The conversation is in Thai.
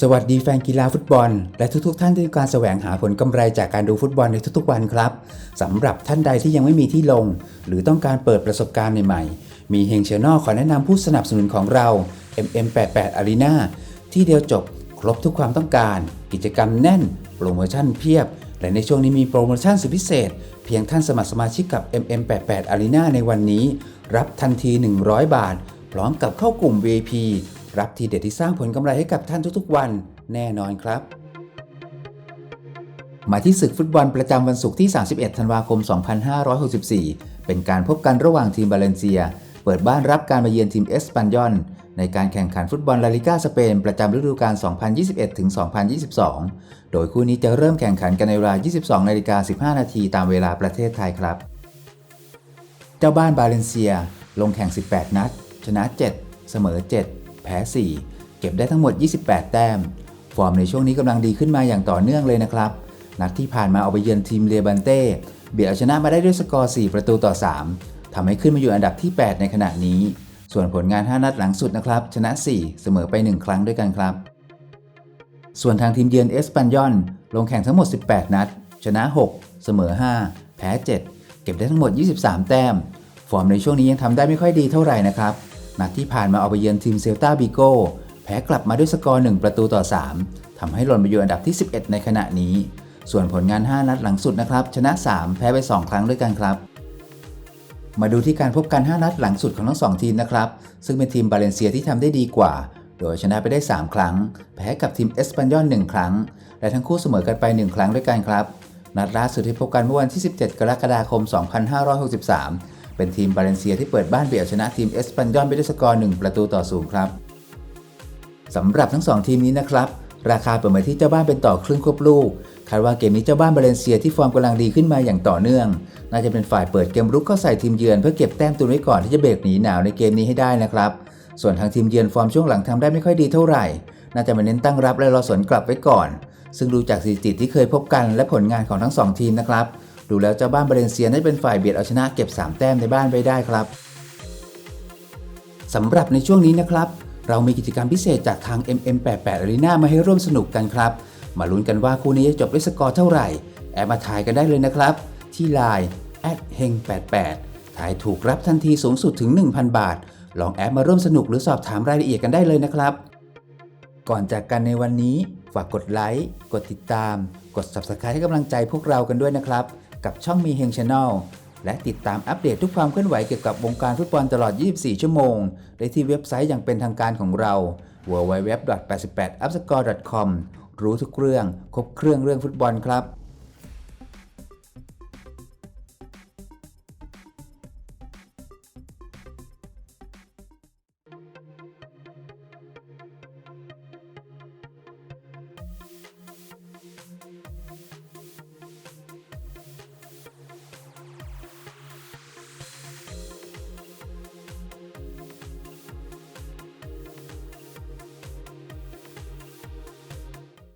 สวัสดีแฟนกีฬาฟุตบอล และทุกๆทท่านที่การแสวงหาผลกำไรจากการดูฟุตบอลในทุกๆวันครับสำหรับท่านใดที่ยังไม่มีที่ลง หรือต้องการเปิดประสบการณ์ใหม่ๆ มีเฮงเชนอลขอแนะนำผู้สนับสนุนของเรา MM88 Arena ที่เดียวจบครบทุกความต้องการ กิจกรรมแน่น โปรโมชั่นเพียบ และในช่วงนี้มีโปรโมชั่นสุดพิเศษ เพียงท่านสมัครสมาชิกกับ MM88 Arena ในวันนี้ รับทันที 100 บาท พร้อมกับเข้ากลุ่ม VIP รับทีเด็ดที่สร้างผลกำไรให้กับท่านทุกๆวันแน่นอนครับ มาที่ศึกฟุตบอลประจำวันศุกร์ที่ 31 ธันวาคม 2564 เป็นการพบกันระหว่างทีมบาเลนเซีย เปิดบ้านรับการมาเยือนทีมเอสปันยอน ในการแข่งขันฟุตบอลลาลิก้าสเปน ประจำฤดูกาล 2021-2022 โดยคู่นี้จะเริ่มแข่งขันกันในเวลา 22นาฬิกา15 นาทีตามเวลาประเทศไทยครับ เจ้าบ้านบาเลนเซีย ลงแข่ง 18 นัด ชนะ 7 เสมอ 7 แพ้ 4 เก็บได้ทั้งหมด 28 แต้ม ฟอร์มในช่วงนี้กำลังดีขึ้นมาอย่างต่อเนื่องเลยนะครับ นัดที่ผ่านมาเอาไปเยือนทีมเรบันเต้เบียดเอาชนะมาได้ด้วยสกอร์ 4 ประตูต่อ 3ทำให้ขึ้นมาอยู่อันดับที่ 8 ในขณะนี้ ส่วนผลงาน 5 นัดหลังสุดนะครับ ชนะ 4 เสมอไป 1 ครั้งด้วยกันครับ ส่วนทางทีมเยือนเอสปันยอนลงแข่งทั้งหมด 18 นัด ชนะ 6 เสมอ 5 แพ้ 7 เก็บได้ทั้งหมด 23 แต้ม ฟอร์มในช่วงนี้ยังทำได้ไม่ค่อยดีเท่าไหร่นะครับ นัดที่ผ่านมาเอาไปเยือนทีมเซลตาบิโก้แพ้กลับมาด้วยสกอร์ 1 ประตูต่อ 3ทำให้หล่นไปอยู่อันดับที่ 11 ในขณะนี้ ส่วนผลงาน 5 นัดหลังสุดนะครับ ชนะ 3 แพ้ไป 2 ครั้งด้วยกันครับ มาดูที่การพบกัน 5 นัดหลังสุดของทั้ง 2 ทีมนะครับ ซึ่งเป็นทีมบาเลนเซียที่ทำได้ดีกว่า โดยชนะไปได้ 3 ครั้ง แพ้กับทีมเอสปันยอน1ครั้ง และทั้งคู่เสมอกันไป 1 ครั้งด้วยกันครับ นัดล่าสุดที่พบกันเมื่อวันที่ 17 กรกฎาคม 2563 เป็นทีมบาเลนเซียที่เปิดบ้านเบียชนะทีมเอสปันยอนไปด้วยสกอร์ 1 ประตูต่อศูนย์ครับสำหรับทั้ง 2 ทีมนี้นะครับ ราคาเปิดมาที่เจ้าบ้านเป็นต่อครึ่งควบลูกคาดว่าเกมนี้เจ้าบ้านบาเลนเซียที่ฟอร์มกำลังดีขึ้นมาอย่างต่อเนื่อง น่าจะเป็นฝ่ายเปิดเกมรุกเข้าใส่ทีมเยือนเพื่อเก็บแต้มตุนไว้ก่อนที่จะเบรกหนีหนาวในเกมนี้ให้ได้นะครับ ส่วนทางทีมเยือนฟอร์มช่วงหลังทำได้ไม่ค่อยดีเท่าไหร่ น่าจะมาเน้นตั้งรับและรอสวนกลับไว้ก่อน ซึ่งดูจากสถิติที่เคยพบกันและผลงานของทั้งสองทีมนะครับ ดูแล้วเจ้าบ้านบาเลนเซียน่าจะเป็นฝ่ายเบียดเอาชนะเก็บ 3 แต้มในบ้านไว้ได้ครับสำหรับในช่วงนี้นะครับ เรามีกิจกรรมพิเศษจากทาง MM88 Arena มาให้ร่วมสนุกกันครับ มาลุ้นกันว่าคู่นี้จะจบด้วยสกอร์เท่าไหร่ แอบมาถ่ายกันได้เลยนะครับ ที่ Line h e n g 8 8ถ่ายถูกรับทันทีสูงสุดถึง 1,000 บาท ลองแอปมาร่วมสนุกหรือสอบถามรายละเอียดกันได้เลยนะครับ ก่อนจากกันในวันนี้ ฝากกดไลค์ กดติดตาม กด Subscribe ให้กำลังใจพวกเรากันด้วยนะครับ กับช่องมีเฮงชาแนลและติดตามอัปเดตทุกความเคลื่อนไหวเกี่ยวกับวงการฟุตบอลตลอด 24 ชั่วโมง ได้ที่เว็บไซต์อย่างเป็นทางการของเรา www.88upscore.com รู้ทุกเรื่อง ครบเครื่องเรื่องฟุตบอลครับ